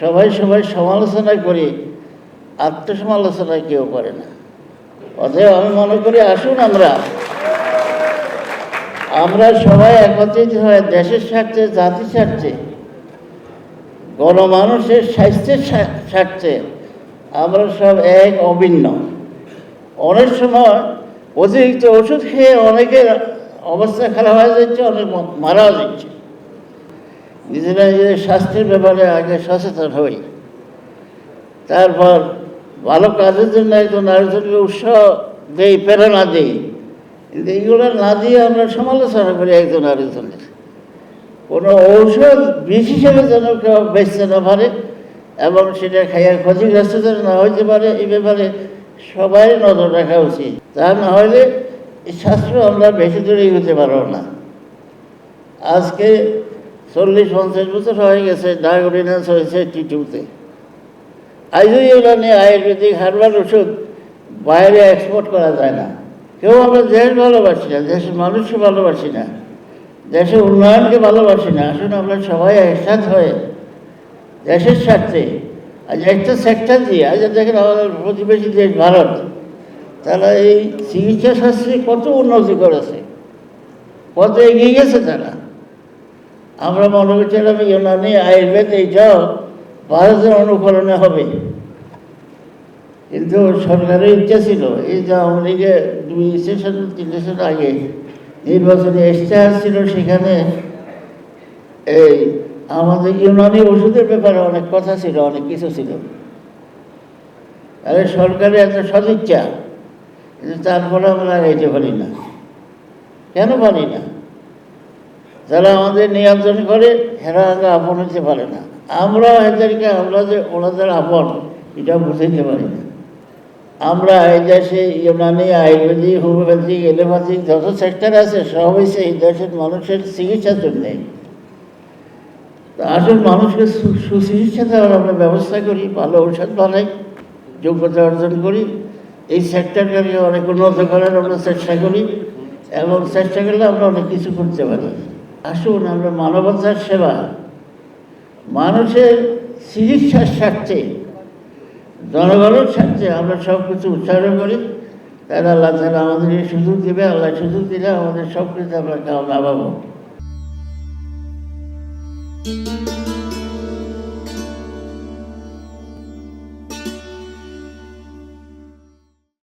সবাই সবাই সমালোচনা করি, আত্মসমালোচনা কেউ করে না। অতএব আমি মনে করি, আসুন আমরা। আমরা সবাই একত্রিত হয়ে দেশের স্বার্থে, জাতির স্বার্থে, গণমানুষের স্বাস্থ্যের স্বা- স্বার্থে আমরা সব এক, অভিন্ন। অনেক সময় অতিরিক্ত ওষুধ খেয়ে অনেকের অবস্থা খারাপ হয়ে যাচ্ছে, অনেক মারাও যাচ্ছে। নিজেরা নিজেদের স্বাস্থ্যের ব্যাপারে আগে সচেতন হই। তারপর ভালো কাজের জন্য একজন আরেকজনকে উৎসাহ দেই, প্রেরণা দিই। কিন্তু এইগুলো না দিয়ে আমরা সমালোচনা করি একজন আরেকজনের। কোনো ঔষধ বিষ হিসেবে যেন কেউ বেচতে না পারে এবং সেটা খাইয়া ক্ষতিগ্রস্ত যেন না হইতে পারে, এই ব্যাপারে সবাই নজর রাখা উচিত। তা না হলে এই শাস্ত্র আমরা বেশি দূরে এগোতে পারব না। আজকে চল্লিশ পঞ্চাশ বছর হয়ে গেছে ডায়াবেটিস হয়েছে টিটুতে আজও এগুলো নিয়ে আয়ুর্বেদিক হারবাল ওষুধ বাইরে এক্সপোর্ট করা যায় না। কেউ আমরা দেশ ভালোবাসি না, দেশের মানুষকে ভালোবাসি না, দেশের উন্নয়নকে ভালোবাসি না। আসুন আমরা সবাই একসাথ হয়ে দেশের স্বার্থে, আজ একটা সেক্টর দিয়ে, আজ দেখেন আমাদের প্রতিবেশী দেশ ভারত, তারা এই চিকিৎসা শাস্ত্রে কত উন্নতি করেছে, কত এগিয়ে গেছে তারা। আমরা মনে করছিলাম ইউনানি আয়ুর্বেদ, এই এইটাও ভারতের অনুকরণে হবে। কিন্তু সরকারের ইচ্ছা ছিল, এই যে আওয়ামী লীগে দুই সেশন, তিন সেশন আগে নির্বাচনে ইশতেহার ছিল, সেখানে এই আমাদের ইউনানি ওষুধের ব্যাপারে অনেক কথা ছিল, অনেক কিছু ছিল। আরে সরকারের একটা সদিচ্ছা, কিন্তু তারপরে আমরা এইতে পারি না। কেন পারি না? যারা আমাদের নিয়ন্ত্রণ করে, হেরা আগে আপন হতে পারে না। আমরা এদেরকে, আমরা যে ওনাদের আপন, এটা বুঝাইতে পারি না। আমরা এই দেশে ইউনানি আয়ুর্বেদিক হোমিওপ্যাথিক এলোপ্যাথিক যত সেক্টর আছে সবই এই দেশের মানুষের চিকিৎসার জন্যে। আসল মানুষকে সুচিকিৎসা দেওয়ার আমরা ব্যবস্থা করি, ভালো ঔষধ বানাই, যোগ্যতা অর্জন করি। এই সেক্টরটাকে অনেক উন্নত করার আমরা চেষ্টা করি, এবং চেষ্টা করলে আমরা অনেক কিছু করতে পারি। আসুন, আমরা মানবতার সেবা। মানুষের চিকিৎসার স্বার্থে, জনগণের স্বার্থে আমরা সব কিছু উচ্চারণ করি। তাহলে আল্লাহ তাহলে আমাদের এই সুযোগ দেবে, আল্লাহ সুযোগ দিলে আমাদের সব কিছু আমরা কামনা পাবো।